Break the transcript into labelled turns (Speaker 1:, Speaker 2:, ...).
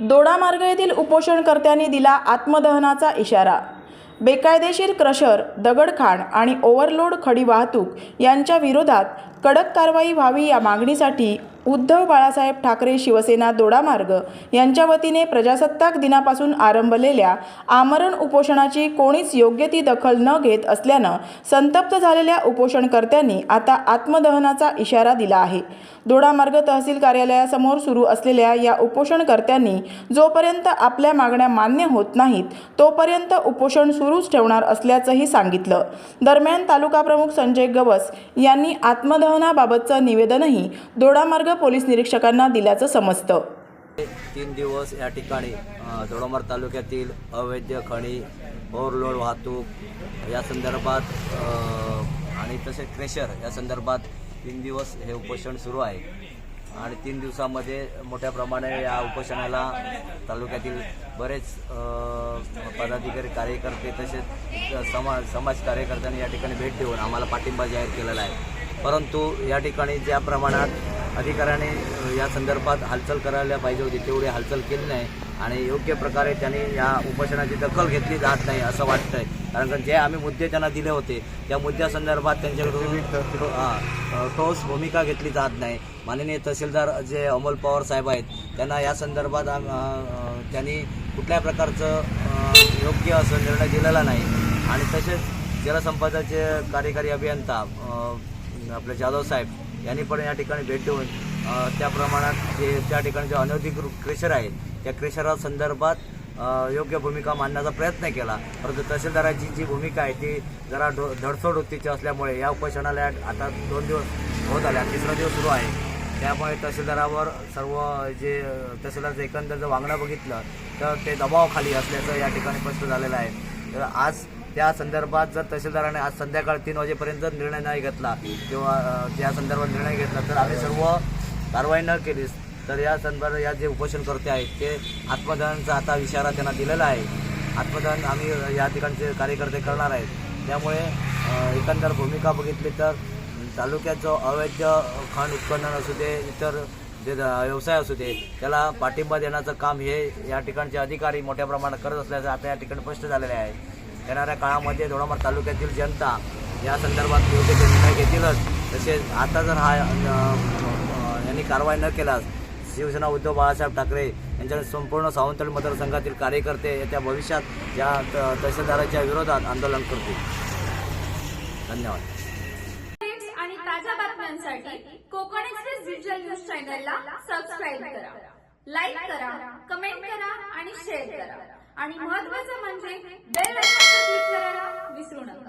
Speaker 1: दोडामार्ग येथील उपोषणकर्त्यांनी दिला आत्मदहनाचा इशारा. बेकायदेशीर क्रशर दगडखाण आणि ओव्हरलोड खडी वाहतूक यांच्या विरोधात कडक कारवाई व्हावी या मागणीसाठी उद्धव बाळासाहेब ठाकरे शिवसेना दोडामार्ग यांच्या वतीने प्रजासत्ताक दिनापासून आरंभलेल्या आमरण उपोषणाची कोणीच योग्य ती दखल न घेत असल्यानं संतप्त झालेल्या उपोषणकर्त्यांनी आता आत्मदहनाचा इशारा दिला आहे. दोडामार्ग तहसील कार्यालयासमोर सुरू असलेल्या या उपोषणकर्त्यांनी जोपर्यंत आपल्या मागण्या मान्य होत नाहीत तोपर्यंत उपोषण सुरूच ठेवणार असल्याचंही सांगितलं. दरम्यान तालुका प्रमुख संजय गवस यांनी आत्मदहनाबाबतचं निवेदनही दोडामार्ग पोलीस निरीक्षकांना दिल्याचं समजतं.
Speaker 2: तीन दिवस या ठिकाणी अ, तालुक्यातील अवैध खणी ओव्हरलोड वाहतूक या संदर्भात आणि तसेच क्रेशर या संदर्भात तीन दिवस हे उपोषण सुरू आहे. आणि तीन दिवसामध्ये मोठ्या प्रमाणे या उपोषणाला तालुक्यातील बरेच पदाधिकारी कार्यकर्ते तसेच समाज समाज कार्यकर्त्यांनी या ठिकाणी भेट देऊन आम्हाला पाठिंबा जाहीर केलेला आहे. परंतु या ठिकाणी ज्या प्रमाणात अधिकाऱ्याने या संदर्भात हालचाल करायला पाहिजे होती. तेवढी हालचाल केली नाही आणि योग्य प्रकारे त्यांनी या उपोषणाची दखल घेतली जात नाही असं वाटतंय. कारण का जे आम्ही मुद्दे त्यांना दिले होते त्या मुद्द्यासंदर्भात त्यांच्याकडून ठोस भूमिका घेतली जात नाही. माननीय तहसीलदार जे अमोल पवार साहेब आहेत त्यांना या संदर्भात त्यांनी कुठल्या प्रकारचं योग्य असं निर्णय दिलेला नाही. आणि तसेच जलसंपदाचे कार्यकारी अभियंता आपले जाधव साहेब यांनी पण या ठिकाणी भेट देऊन त्या प्रमाणात जे त्या ठिकाणी जे अनधिकृत क्रेशर आहे त्या क्रेशरा संदर्भात योग्य भूमिका मांडण्याचा प्रयत्न केला. परंतु तहसीलदाराची जी भूमिका आहे ती जरा डो धडसोड वृत्तीची असल्यामुळे या उपोषणाला आता दोन दिवस होत आले आणि तिसरा दिवस सुरू आहे. त्यामुळे तहसीलदारावर सर्व जे तहसीलदारचं एकंदर जर वागणं बघितलं तर ते दबावाखाली असल्याचं या ठिकाणी स्पष्ट झालेलं आहे. तर आज त्या संदर्भात जर तहसीलदाराने आज संध्याकाळ तीन वाजेपर्यंत जर निर्णय नाही घेतला किंवा त्या संदर्भात निर्णय घेतला तर आम्ही सर्व कारवाई न केलीस तर या संदर्भात या जे उपोषणकर्ते आहेत ते आत्मदहनचा आता इशारा त्यांना दिलेला आहे. आत्मदहन आम्ही या ठिकाणचे कार्यकर्ते करणार आहेत. त्यामुळे एकंदर भूमिका बघितली तर तालुक्यात जो अवैध खाण उत्खनन असू दे इतर जे द- व्यवसाय असू दे त्याला पाठिंबा देण्याचं काम हे या ठिकाणचे अधिकारी मोठ्या प्रमाणात करत असल्याचं आता या ठिकाणी स्पष्ट झालेले आहे. येणाऱ्या काळामध्ये दोडामार तालुक्यातील जनता या संदर्भात योग्य ते निर्णय घेतीलच. तसेच आता जर हा यांनी कारवाई न केल्यास शिवसेना उद्धव बाळासाहेब ठाकरे यांच्या संपूर्ण सावंतवाडी मतदारसंघातील कार्यकर्ते येत्या भविष्यात या तहसीलदाराच्या विरोधात आंदोलन करतील. धन्यवाद.
Speaker 3: आणि ताज्या बातम्यांसाठी कोकण एक्सप्रेस डिजिटल न्यूज चॅनलला सबस्क्राईब करा. लाईक करा कमेंट करा आणि शेअर करा. आणि महत्वाचं म्हणजे, म्हणजे बेल आयकॉनवर क्लिक करायला विसरू नका.